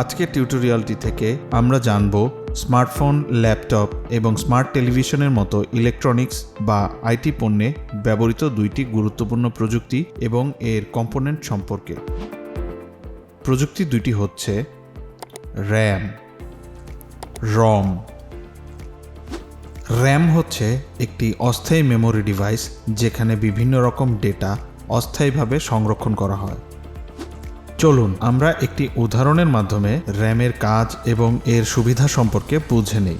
আজকের টিউটোরিয়ালটি থেকে আমরা জানব স্মার্টফোন, ল্যাপটপ এবং স্মার্ট টেলিভিশনের মতো ইলেকট্রনিক্স বা আইটি পণ্যে ব্যবহৃত দুইটি গুরুত্বপূর্ণ প্রযুক্তি এবং এর কম্পোনেন্ট সম্পর্কে। প্রযুক্তি দুইটি হচ্ছে র্যাম, রম। র্যাম হচ্ছে একটি অস্থায়ী মেমোরি ডিভাইস যেখানে বিভিন্ন রকম ডেটা অস্থায়ীভাবে সংরক্ষণ করা হয়। চলুন, আমরা একটি উদাহরণের মাধ্যমে র্যামের কাজ এবং এর সুবিধা সম্পর্কে বুঝে নিই।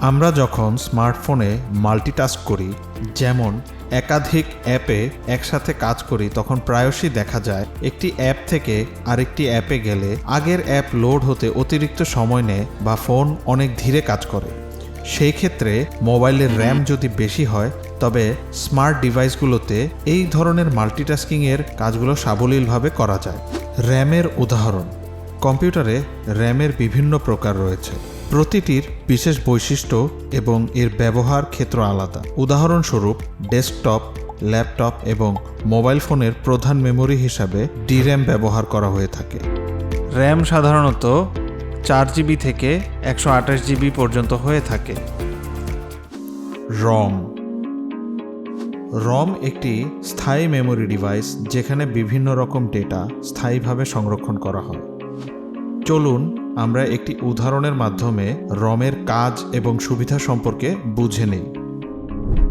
আমরা যখন স্মার্টফোনে মাল্টিটাস্ক করি, যেমন একাধিক অ্যাপে একসাথে কাজ করি, তখন প্রায়শই দেখা যায় একটি অ্যাপ থেকে আরেকটি অ্যাপে গেলে আগের অ্যাপ লোড হতে অতিরিক্ত সময় নেয় বা ফোন অনেক ধীরে কাজ করে। সেই ক্ষেত্রে মোবাইলের র্যাম যদি বেশি হয় তবে স্মার্ট ডিভাইসগুলোতে এই ধরনের মাল্টিটাস্কিংয়ের কাজগুলো সাবলীলভাবে করা যায়। র্যামের উদাহরণ। কম্পিউটারে র্যামের বিভিন্ন প্রকার রয়েছে। প্রতিটির বিশেষ বৈশিষ্ট্য এবং এর ব্যবহার ক্ষেত্র আলাদা। উদাহরণস্বরূপ, ডেস্কটপ, ল্যাপটপ এবং মোবাইল ফোনের প্রধান মেমোরি হিসাবে ডির্যাম ব্যবহার করা হয়ে থাকে। র্যাম সাধারণত চার জিবি থেকে একশো আঠাশ জিবি পর্যন্ত হয়ে থাকে। রম। রম একটি স্থায়ী মেমোরি ডিভাইস যেখানে বিভিন্ন রকম ডেটা স্থায়ীভাবে সংরক্ষণ করা হয়। চলুন আমরা একটি উদাহরণের মাধ্যমে রমের কাজ এবং সুবিধা সম্পর্কে বুঝে নিই।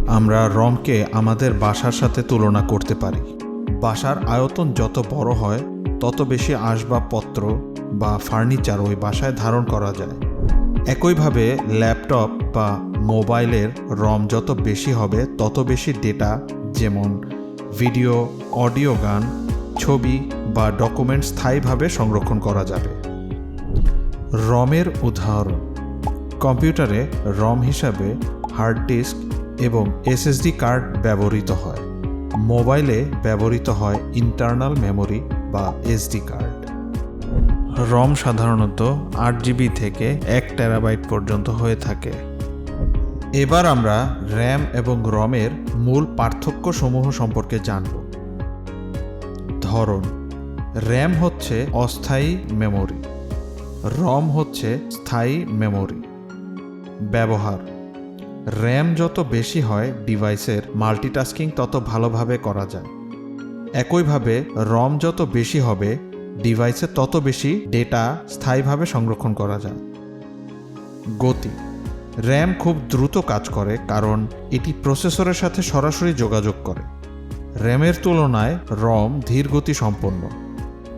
আমরা রমকে আমাদের বাসার সাথে তুলনা করতে পারি। বাসার আয়তন যত বড় হয়, তত বেশি আসবাবপত্র বা ফার্নিচার ওই বাসায় ধারণ করা যায়। একইভাবে ল্যাপটপ বা মোবাইলের রম যত বেশি হবে, তত বেশি ডেটা যেমন ভিডিও অডিও গান, ছবি বা ডকুমেন্ট স্থায়ীভাবে সংরক্ষণ করা যাবে। রমের উদাহরণ, কম্পিউটারে রম হিসাবে হার্ড ডিস্ক এবং এসএসডি কার্ড ব্যবহৃত হয়। মোবাইলে ব্যবহৃত হয় ইন্টারনাল মেমোরি বা এসডি কার্ড রম সাধারণত আট জিবি থেকে এক টেরাবাইট পর্যন্ত হয়ে থাকে। এবার আমরা র্যাম এবং রমের মূল পার্থক্য সমূহ সম্পর্কে জানব। ধরন র্যাম হচ্ছে অস্থায়ী মেমোরি, রম হচ্ছে স্থায়ী মেমোরি। ব্যবহার, র্যাম যত বেশি হয় ডিভাইসের মাল্টিটাস্কিং তত ভালোভাবে করা যায়। একইভাবে রম যত বেশি হবে, ডিভাইসে তত বেশি ডেটা স্থায়ীভাবে সংরক্ষণ করা যায়। গতি র্যাম খুব দ্রুত কাজ করে কারণ এটি প্রসেসরের সাথে সরাসরি যোগাযোগ করে। র্যামের তুলনায় রম ধীর গতি সম্পন্ন।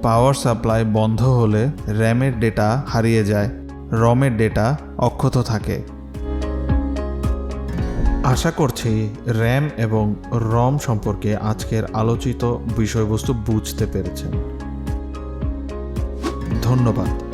পাওয়ার সাপ্লাই বন্ধ হলে র্যামের ডেটা হারিয়ে যায়, রমের ডেটা অক্ষত থাকে। আশা করছি র্যাম এবং রম সম্পর্কে আজকের আলোচিত বিষয়বস্তু বুঝতে পেরেছেন। ধন্যবাদ।